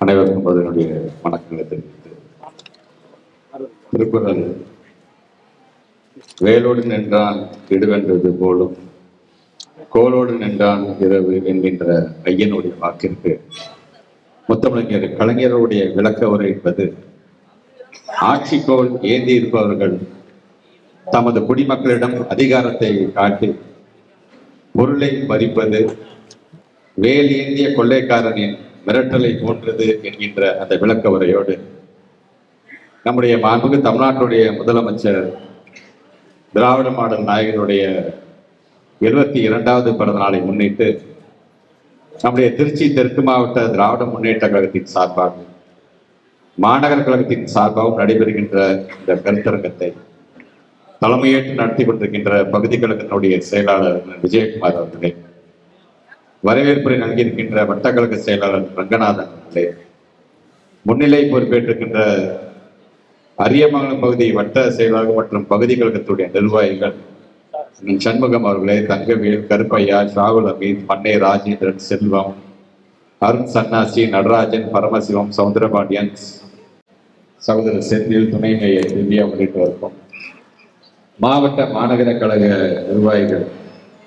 அனைவருக்கும் அதனுடைய வணக்கங்களை தெரிவித்து திருக்குறள் வேலோடு நின்றான் இடுவென்றது போலும் கோலோடு நின்றான் இரவு என்கின்ற ஐயனுடைய வாக்கிற்கு முத்தமிழர் கலைஞருடைய விளக்க உரை என்பது ஆட்சிக்கோள் ஏந்தி இருப்பவர்கள் தமது குடிமக்களிடம் அதிகாரத்தை காட்டி பொருளை பறிப்பது வேல் ஏந்திய கொள்ளைக்காரனின் மிரட்டலை போன்றது என்கின்ற அந்த விளக்க உரையோடு நம்முடைய மாண்புக்கு தமிழ்நாட்டுடைய முதலமைச்சர் திராவிட மாடல் நாயகனுடைய எழுபத்தி இரண்டாவது பிறந்த நாளை முன்னிட்டு நம்முடைய திருச்சி தெற்கு மாவட்ட திராவிட முன்னேற்ற கழகத்தின் சார்பாக மாநகர கழகத்தின் சார்பாகவும் நடைபெறுகின்ற இந்த கருத்தரங்கத்தை தலைமையேற்று நடத்தி கொண்டிருக்கின்ற பகுதி கழகத்தினுடைய செயலாளர் விஜயகுமார் அவர்களே. வரவேற்பு நல்கியிருக்கின்ற வட்டக்கழக செயலாளர் ரங்கநாதன் அவர்களே முன்னிலை பொறுப்பேற்றிருக்கின்ற அரியமங்கலம் பகுதி வட்ட செயலாளர் மற்றும் பகுதி கழகத்துடைய நிர்வாகிகள் சண்முகம் அவர்களே தங்கவேல் கருப்பையா ஷாகுல் அமீத் பண்ணை ராஜேந்திரன் செல்வம் அருண் சன்னாசி நடராஜன் பரமசிவம் சவுந்தரபாண்டியன் சகோதரர் செந்தில் துணை மேயர் திவ்யா உள்ளிட்டோருக்கும். மாவட்ட மாநகர கழக நிர்வாகிகள்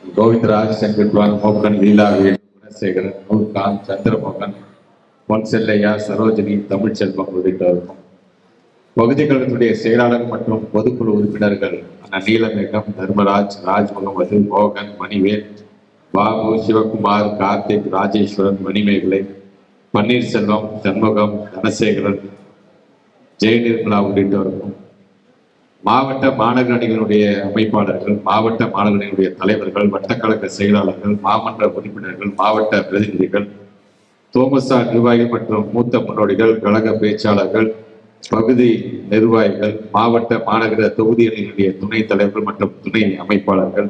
கோவிந்தராஜ் செங்கட்வான் மோகன் லீலாவேல் குணசேகரன் நூர்கான் சந்திரமோகன் பொன் செல்லையா சரோஜினி தமிழ்ச்செல்வம் உள்ளிட்டோருக்கும். பகுதி கழகத்துடைய செயலாளர் மற்றும் பொதுக்குழு உறுப்பினர்கள் நீலமேகம் தர்மராஜ் ராஜ் முகமது மோகன் மணிவேல் பாபு சிவகுமார் கார்த்திக் ராஜேஸ்வரன் மணிமேகலை பன்னீர்செல்வம் சண்முகம் தனசேகரன் ஜெயநிர்மலா உள்ளிட்டோருக்கும். மாவட்ட மாநகர அணிகளுடைய அமைப்பாளர்கள் மாவட்ட மாநகர அணிகளுடைய தலைவர்கள் வட்டக்கழக செயலாளர்கள் மாமன்ற உறுப்பினர்கள் மாவட்ட பிரதிநிதிகள் தோமசா நிர்வாகிகள் மற்றும் மூத்த முன்னோடிகள் கழக பேச்சாளர்கள் பகுதி நிர்வாகிகள் மாவட்ட மாநகர தொகுதி அணிகளுடைய துணைத் தலைவர்கள் மற்றும் துணை அமைப்பாளர்கள்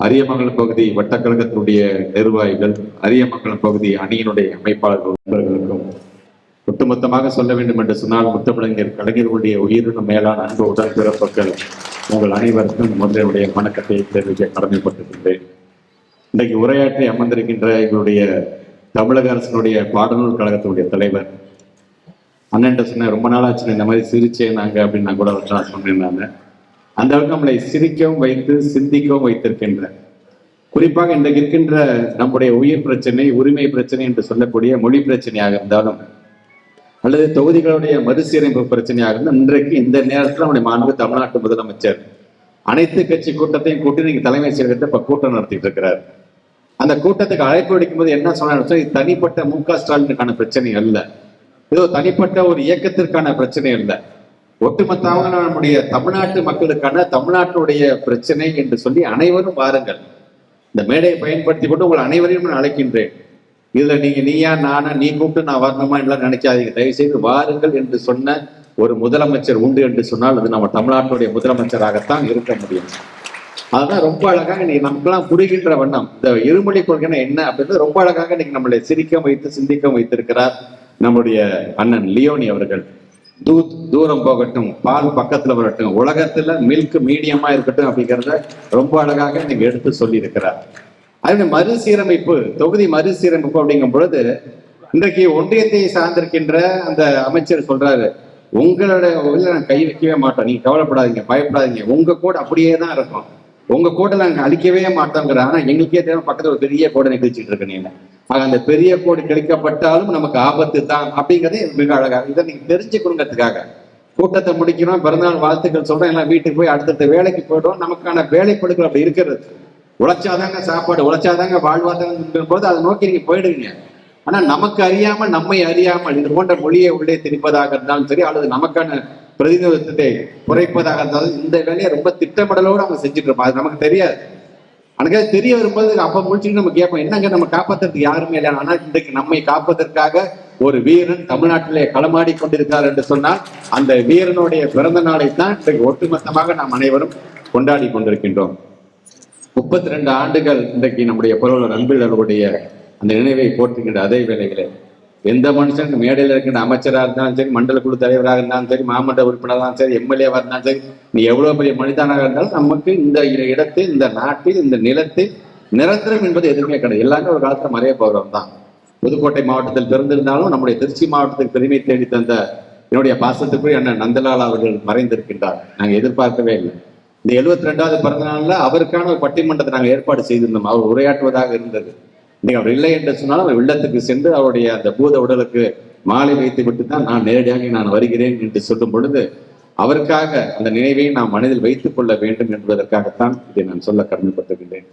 அரியமங்கலம் பகுதி வட்டக்கழகத்தினுடைய நிர்வாகிகள் அரியமங்கலம் பகுதி அணியினுடைய அமைப்பாளர்கள் நண்பர்களுக்கும் ஒட்டுமொத்தமாக சொல்ல வேண்டும் என்று சொன்னால் முத்தமிழங்கர் கலைஞர்களுடைய உயிரின மேலான அன்பு உடன்பிறப்புகள் உங்கள் அனைவருக்கும் முதலுடைய வணக்கத்தை தெரிவிக்க கடமைப்பட்டிருக்கின்றேன். இன்றைக்கு உரையாற்றி அமர்ந்திருக்கின்ற எங்களுடைய தமிழக அரசினுடைய பாடநூல் கழகத்தினுடைய தலைவர். அண்ணன் சொன்ன ரொம்ப நாளாச்சு இந்த மாதிரி சிரிச்சேன் நாங்க அப்படின்னு நான் கூட ஒரு சொன்னேன் சொன்னேன் அந்த அளவுக்கு நம்மளை சிரிக்கவும் வைத்து சிந்திக்கவும் வைத்திருக்கின்ற குறிப்பாக இன்றைக்கு இருக்கின்ற நம்முடைய உயிர் பிரச்சனை உரிமை பிரச்சனை என்று சொல்லக்கூடிய மொழி பிரச்சனையாக இருந்தாலும் அல்லது தொகுதிகளுடைய மறுசீரமைப்பு பிரச்சனையாக இருந்தால் இன்றைக்கு இந்த நேரத்தில் நம்முடைய மாண்பு தமிழ்நாட்டு முதலமைச்சர். அனைத்து கட்சி கூட்டத்தையும் கூட்டி நீங்க தலைமை செயலகத்தை இப்ப கூட்டம் நடத்திட்டு இருக்கிறார். அந்த கூட்டத்துக்கு அழைப்பு விடுக்கும் போது என்ன சொன்னார் இது தனிப்பட்ட மு க ஸ்டாலினுக்கான பிரச்சனை அல்ல. ஏதோ தனிப்பட்ட ஒரு இயக்கத்திற்கான பிரச்சனை அல்ல. ஒட்டுமொத்தமாக நம்முடைய தமிழ்நாட்டு மக்களுக்கான தமிழ்நாட்டுடைய பிரச்சனை என்று சொல்லி அனைவரும் வாருங்கள். இந்த மேடையை பயன்படுத்தி கொண்டு உங்கள் அனைவரையும் நான் அழைக்கின்றேன். இதுல நீங்க நீயா நானா நீ கூப்பிட்டு நான் வரணுமா எல்லாம் நினைக்காதீங்க. தயவு செய்து வாருங்கள் என்று சொன்ன ஒரு முதலமைச்சர் உண்டு என்று சொன்னால் அது நம்ம தமிழ்நாட்டுடைய முதலமைச்சராகத்தான் இருக்க முடியும். அதுதான் ரொம்ப அழகாக இன்னைக்கு நமக்கெல்லாம் புரிகின்ற வண்ணம். இந்த இருமொழி கொள்கைனா என்ன அப்படின்றது ரொம்ப அழகாக இன்னைக்கு நம்மளை சிரிக்க வைத்து சிந்திக்க வைத்திருக்கிறார் நம்முடைய அண்ணன் லியோனி அவர்கள். தூத் தூரம் போகட்டும் பால் பக்கத்துல வரட்டும் உலகத்துல மில்க் மீடியமா இருக்கட்டும் அப்படிங்கிறத ரொம்ப அழகாக நீங்க எடுத்து சொல்லியிருக்கிறார். அதே மறுசீரமைப்பு தொகுதி மறுசீரமைப்பு அப்படிங்கும் பொழுது இன்றைக்கு ஒன்றியத்தை சார்ந்திருக்கின்ற அந்த அமைச்சர் சொல்றாரு உங்களோட உள்ள நான் கை வைக்கவே மாட்டோம். நீங்க கவலைப்படாதீங்க பயப்படாதீங்க. உங்க கூட அப்படியே தான் இருக்கும். உங்க கோட்டை நாங்க அழிக்கவே மாட்டோங்கிற ஆனா எங்களுக்கே தேவை பக்கத்துல ஒரு பெரிய கோடை நிகழ்ச்சிட்டு இருக்கு நீங்க. ஆக அந்த பெரிய கோடு கிழிக்கப்பட்டாலும் நமக்கு ஆபத்து தான். அப்படிங்கறதே மிக அழகா இதை நீங்க தெரிஞ்சுக்கணுங்கிறதுக்காக. கூட்டத்தை முடிக்கிறோம். பிறந்தநாள் வாழ்த்துக்கள் சொல்றோம். எல்லாம் வீட்டுக்கு போய் அடுத்தடுத்த வேலைக்கு போயிடும் நமக்கான வேலைப்படுகள் அப்படி இருக்கிறது. உழைச்சாதாங்க சாப்பாடு உழைச்சாதாங்க வாழ்வாதாரம் போது அதை நோக்கி நீங்க போயிடுவீங்க ஆனா நமக்கு அறியாமல் நம்மை அறியாமல் இது போன்ற மொழியை உள்ளே திணிப்பதாக இருந்தாலும் சரி அல்லது நமக்கான பிரதிநிதித்துவத்தை குறைப்பதாக இருந்தாலும் இந்த வேலையை ரொம்ப திட்டமிடலோடு அவங்க செஞ்சுட்டு இருப்போம் அது நமக்கு தெரியாது. எனக்கு தெரிய வரும்போது அப்ப முடிச்சுட்டு நம்ம கேட்போம் என்னங்க நம்ம காப்பாத்துறதுக்கு யாருமே இல்லை ஆனா இன்றைக்கு நம்மை காப்பதற்காக ஒரு வீரன் தமிழ்நாட்டிலே களமாடி கொண்டிருக்கிறார் என்று சொன்னால் அந்த வீரனுடைய பிறந்த நாளை தான் இன்றைக்கு ஒட்டுமொத்தமாக நாம் அனைவரும் கொண்டாடி கொண்டிருக்கின்றோம். முப்பத்தி ரெண்டு ஆண்டுகள் இன்றைக்கு நம்முடைய புலவர் அன்பிலருடைய அந்த நினைவை போற்றுகின்ற அதே வேலைகளே எந்த மனுஷனுக்கு மேடையில் இருக்கின்ற அமைச்சராக இருந்தாலும் சரி மண்டல குழு தலைவராக இருந்தாலும் சரி மாமன்ற உறுப்பினராக இருந்தாலும் சரி எம்எல்ஏவாக இருந்தாலும் சரி நீ எவ்வளோ பெரிய மனிதனாக இருந்தாலும் நமக்கு இந்த இடத்தில் இந்த நாட்டில் இந்த நிலத்தில் நிரந்தரம் என்பது எதுவுமே கிடையாது. எல்லாமே ஒரு காலத்தில் மறைய போகிறோம் தான் புதுக்கோட்டை மாவட்டத்தில் பிறந்திருந்தாலும் நம்முடைய திருச்சி மாவட்டத்துக்கு பெருமை தேடி தந்த என்னுடைய பாசத்துக்குரிய அண்ணன் நந்தலால் அவர்கள் மறைந்திருக்கின்றார். நாங்கள் எதிர்பார்க்கவே இல்லை. இந்த எழுபத்தி ரெண்டாவது பிறந்த நாள்ல அவருக்கான ஒரு பட்டிமன்றத்தை நாங்கள் ஏற்பாடு செய்திருந்தோம். அவர் உரையாற்றுவதாக இருந்தது. இன்னைக்கு அவர் இல்லை என்று சொன்னாலும் அவர் இல்லத்துக்கு சென்று அவருடைய அந்த பூத உடலுக்கு மாலை வைத்து விட்டு தான் நான் நேரடியாக நான் வருகிறேன் என்று சொல்லும் பொழுது அவருக்காக அந்த நினைவை நாம் மனதில் வைத்துக் கொள்ள வேண்டும் என்பதற்காகத்தான் இதை நான் சொல்ல கடமைப்பட்டிருக்கின்றேன்.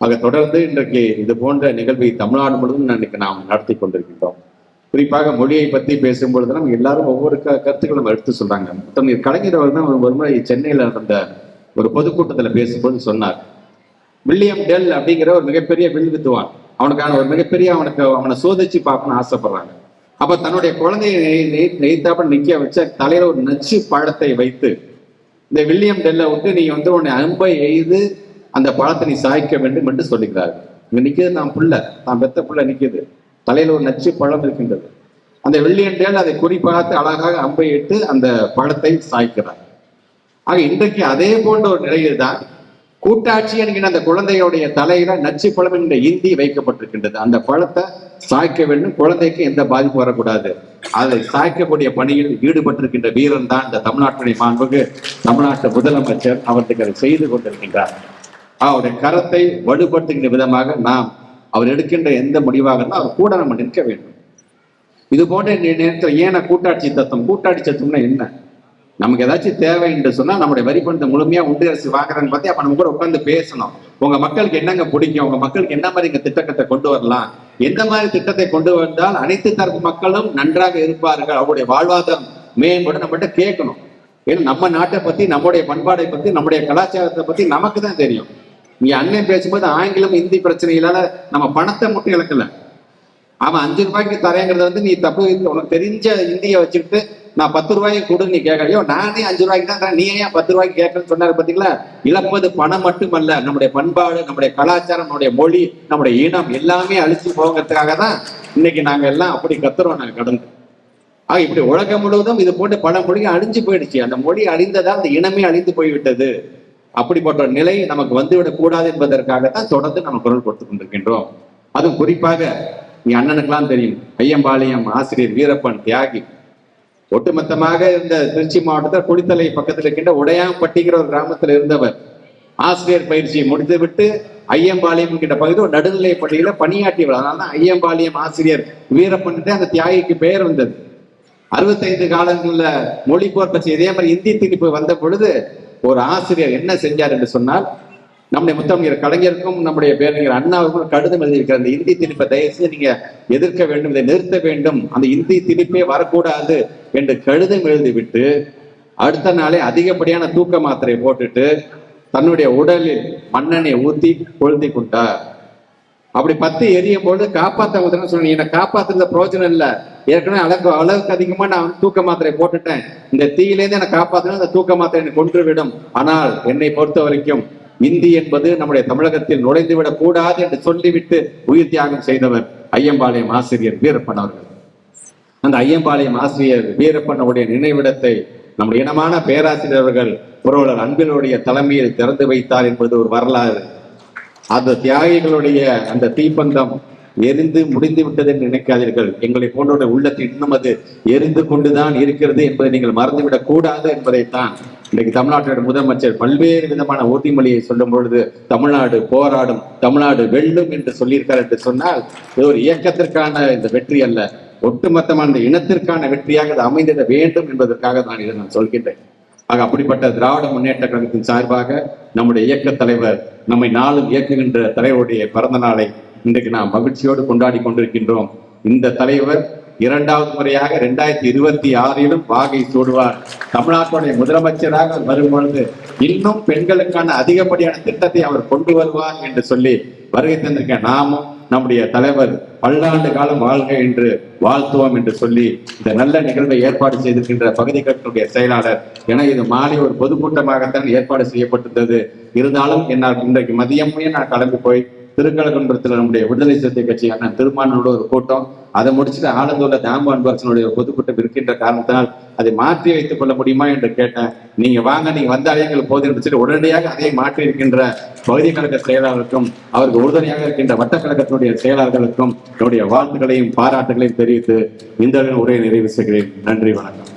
ஆக தொடர்ந்து இன்றைக்கு இது போன்ற நிகழ்வை தமிழ்நாடு முழுவதும் இன்னைக்கு நாம் நடத்தி கொண்டிருக்கின்றோம். குறிப்பாக மொழியை பற்றி பேசும்பொழுது நம்ம எல்லாரும் ஒவ்வொரு க கருத்துக்களும் எடுத்து சொல்றாங்க. கலைஞர் அவர் தான் ஒரு முறை சென்னையில் நடந்த ஒரு பொதுக்கூட்டத்தில் பேசும்போது சொன்னார். வில்லியம் டெல் அப்படிங்கிற ஒரு மிகப்பெரிய வில் வித்துவான். அவனுக்கான ஒரு மிகப்பெரிய அவனுக்கு அவனை சோதிச்சு பார்க்கணும்னு ஆசைப்படுறாங்க. அப்ப தன்னுடைய குழந்தையை நெய்- நெய்- நெய்த்தாப்ப நிக்க வச்ச தலையில ஒரு நச்சு பழத்தை வைத்து இந்த வில்லியம் டெல்ல விட்டு நீ வந்து உன்னை அம்பை எய்து அந்த பழத்தை நீ சாய்க்க வேண்டும் என்று சொல்லுகிறார். இங்க நிக்கிறது நான் புள்ள நான் பெத்த புள்ள நிக்கிறது தலையில ஒரு நச்சு பழம் இருக்கின்றது. அந்த வில்லியம் டெல் அதை குறிப்பார்த்து அழகாக அம்பை இட்டு அந்த பழத்தை சாய்க்கிறார். ஆக இன்றைக்கு அதே போன்ற ஒரு நிலையில் தான் கூட்டாட்சி என்கிற அந்த குழந்தையுடைய தலையில நச்சு பழம் என்கிற இந்தி வைக்கப்பட்டிருக்கின்றது. அந்த பழத்தை சாய்க்க வேண்டும். குழந்தைக்கு எந்த பாதிப்பு வரக்கூடாது. அதை சாய்க்கக்கூடிய பணியில் ஈடுபட்டிருக்கின்ற வீரன் தான் இந்த தமிழ்நாட்டுடைய மாண்புக்கு தமிழ்நாட்டு முதலமைச்சர். அவர்களுக்கு அதை செய்து கொண்டிருக்கின்றார். அவருடைய கரத்தை வலுப்படுத்துகின்ற விதமாக நாம் அவர் எடுக்கின்ற எந்த முடிவாக இருந்தால் அவர் கூட நம்ம நிற்க வேண்டும். இது போன்ற நேரத்தில் ஏன கூட்டாட்சி தத்துவம்? கூட்டாட்சி தத்துவம்னா என்ன? நமக்கு ஏதாச்சும் தேவை என்று சொன்னா நம்முடைய வரி பணத்தை முழுமையா உண்டு அரசு வாங்குறேன்னு பார்த்து அப்ப நம்ம கூட உட்காந்து பேசணும். உங்க மக்களுக்கு என்னங்க பிடிக்கும்? உங்க மக்களுக்கு என்ன மாதிரி இங்க திட்டத்தை கொண்டு வரலாம்? எந்த மாதிரி திட்டத்தை கொண்டு வந்தால் அனைத்து தரப்பு மக்களும் நன்றாக இருப்பார்கள்? அவருடைய வாழ்வாதாரம் மேம்படும் நம்மகிட்ட கேட்கணும். ஏன்னா நம்ம நாட்டை பத்தி நம்முடைய பண்பாடை பத்தி நம்முடைய கலாச்சாரத்தை பத்தி நமக்கு தான் தெரியும். இங்க அண்ணன் பேசும்போது ஆங்கிலம் இந்தி பிரச்சனைகளால நம்ம பணத்தை மட்டும் இழக்கல. அவன் அஞ்சு ரூபாய்க்கு தரேங்கிறத வந்து நீ தப்பு உனக்கு தெரிஞ்ச இந்திய வச்சுக்கிட்டு நான் பத்து ரூபாய்க்கு கொடு நீ கேட்கறியோ நானே அஞ்சு ரூபாய்க்கு தான் நீ ஏன் பத்து ரூபாய்க்கு கேட்கறேன்னு சொன்னாரு பாத்தீங்களா? இழப்பது பணம் மட்டுமல்ல. நம்முடைய பண்பாடு நம்முடைய கலாச்சாரம் நம்முடைய மொழி நம்முடைய இனம் எல்லாமே அழிச்சு போகிறதுக்காக தான் இன்னைக்கு நாங்க எல்லாம் அப்படி கத்துறோம் நாங்க கடந்து ஆக இப்படி உலகம் முழுவதும் இது போட்டு பல மொழி அழிஞ்சு போயிடுச்சு. அந்த மொழி அழிந்ததால் அந்த இனமே அழிந்து போய்விட்டது. அப்படிப்பட்ட ஒரு நிலை நமக்கு வந்துவிடக் கூடாது என்பதற்காகத்தான் தொடர்ந்து நம்ம குரல் கொடுத்து கொண்டிருக்கின்றோம். அதுவும் குறிப்பாக நீ அண்ணனுக்கெல்லாம் தெரியும். ஐயம்பாளையம் ஆசிரியர் வீரப்பன் தியாகி. ஒட்டுமொத்தமாக இந்த திருச்சி மாவட்டத்தில் குளித்தலை பக்கத்தில் இருக்கின்ற உடையாம்பட்டிங்கிற ஒரு கிராமத்தில் இருந்தவர். ஆசிரியர் பயிற்சியை முடித்துவிட்டு ஐயம்பாளையம் என்கிற பகுதியில் ஒரு நடுநிலை பள்ளியில பணியாற்றியவர் அதனால தான் ஐயம்பாளையம் ஆசிரியர் வீரப்பன் அந்த தியாகிக்கு பெயர் வந்தது. அறுபத்தைந்து காலங்களில் மொழிபோர் பற்றி இதே மாதிரி இந்தி திணிப்பு வந்த பொழுது ஒரு ஆசிரியர் என்ன செஞ்சார் என்று சொன்னால் நம்முடைய முத்தமிழர் கலைஞருக்கும் நம்முடைய பேரறிஞர் அண்ணாவுக்கும் கடிதம் எழுதியிருக்கிற அந்த இந்தி திணிப்பை தயவு செய்து நீங்க எதிர்க்க வேண்டும் இதை நிறுத்த வேண்டும். அந்த இந்தி திணிப்பே வரக்கூடாது. என்று கழுதம் எழுதிவிட்டு அடுத்த நாளே அதிகப்படியான தூக்க மாத்திரை போட்டுட்டு தன்னுடைய உடலில் மண்ணெண்ணை ஊத்தி கொளுத்தி கொண்டார். அப்படி பத்து எரியும் பொழுது காப்பாத்த முதல்ல சொன்னீங்க என்னை காப்பாத்துறது பிரயோஜனம் இல்லை. ஏற்கனவே அளவுக்கு அளவுக்கு அதிகமா நான் வந்து தூக்க மாத்திரை போட்டுட்டேன். இந்த தீயிலேருந்து என்னை காப்பாத்தினா அந்த தூக்க மாத்திரை என்னை கொன்றுவிடும். ஆனால் என்னை பொறுத்த வரைக்கும் இந்தி என்பது நம்முடைய தமிழகத்தில் நுழைந்து விடக் கூடாது என்று சொல்லிவிட்டு உயிர் தியாகம் செய்தவர் ஐயம்பாளையம் ஆசிரியர் வீரப்பன் அவர்கள். அந்த ஐயம்பாளையம் ஆசிரியர் வீரப்பனுடைய நினைவிடத்தை நம்முடைய இனமான பேராசிரியர்கள் புரவலர் அன்பினுடைய தலைமையில் திறந்து வைத்தார் என்பது ஒரு வரலாறு. அந்த தியாகிகளுடைய அந்த தீப்பந்தம் எரிந்து முடிந்து விட்டது என்று நினைக்காதீர்கள். எங்களை போன்றோட உள்ளத்தில் இன்னும் அது எரிந்து கொண்டுதான் இருக்கிறது என்பதை நீங்கள் மறந்துவிடக் கூடாது என்பதைத்தான் இன்றைக்கு தமிழ்நாட்டோட முதலமைச்சர் பல்வேறு விதமான உறுதிமொழியை சொல்லும் பொழுது தமிழ்நாடு போராடும் தமிழ்நாடு வெல்லும் என்று சொல்லியிருக்கார் என்று சொன்னால் இது ஒரு இயக்கத்திற்கான இந்த வெற்றி அல்ல. ஒட்டுமொத்தமான இந்த இனத்திற்கான வெற்றியாக அது அமைந்திட வேண்டும் என்பதற்காக நான் இதை நான் சொல்கின்றேன். ஆக அப்படிப்பட்ட திராவிட முன்னேற்ற கழகத்தின் சார்பாக நம்முடைய இயக்க தலைவர் நம்மை நாளும் இயக்குகின்ற தலைவருடைய பிறந்த நாளை இன்றைக்கு நாம் மகிழ்ச்சியோடு கொண்டாடி கொண்டிருக்கின்றோம். இந்த தலைவர் இரண்டாவது முறையாக இரண்டாயிரத்தி இருபத்தி ஆறிலும் வாகை சூடுவார். தமிழ்நாட்டுடைய முதலமைச்சராக வரும் பொழுது இன்னும் பெண்களுக்கான அதிகப்படியான திட்டத்தை அவர் கொண்டு வருவார் என்று சொல்லி வருகை தந்திருக்க நாமும் நம்முடைய தலைவர் பல்லாண்டு காலம் வாழ்க என்று வாழ்த்துவோம் என்று சொல்லி இந்த நல்ல நிகழ்வை ஏற்பாடு செய்திருக்கின்ற பகுதி கட்சியுடைய செயலாளர் என இது மாலை ஒரு பொதுக்கூட்டமாகத்தான் ஏற்பாடு செய்யப்பட்டிருந்தது. இருந்தாலும் என்னால் இன்றைக்கு மதியமே நான் கிளம்பி போய் திருக்கலகுன்றத்தில் நம்முடைய விடுதலை சிறுத்தை கட்சி அண்ணன் திருமானோட ஒரு கூட்டம். அதை முடிச்சுட்டு ஆலந்தூர்ல தாம்பு அன்பரசனுடைய பொதுக்கூட்டம் இருக்கின்ற காரணத்தினால் அதை மாற்றி வைத்துக் கொள்ள முடியுமா என்று கேட்டேன். நீங்க வாங்க நீங்க வந்தாலே எங்களுக்கு போதும் என்று சொல்லி உடனடியாக அதை மாற்றி இருக்கின்ற பகுதி கழக செயலாளருக்கும் அவருக்கு உறுதுணையாக இருக்கின்ற வட்டக்கழகத்தினுடைய செயலாளர்களுக்கும் என்னுடைய வாழ்த்துக்களையும் பாராட்டுகளையும் தெரிவித்து இந்த உரையை நிறைவு செய்கிறேன். நன்றி வணக்கம்.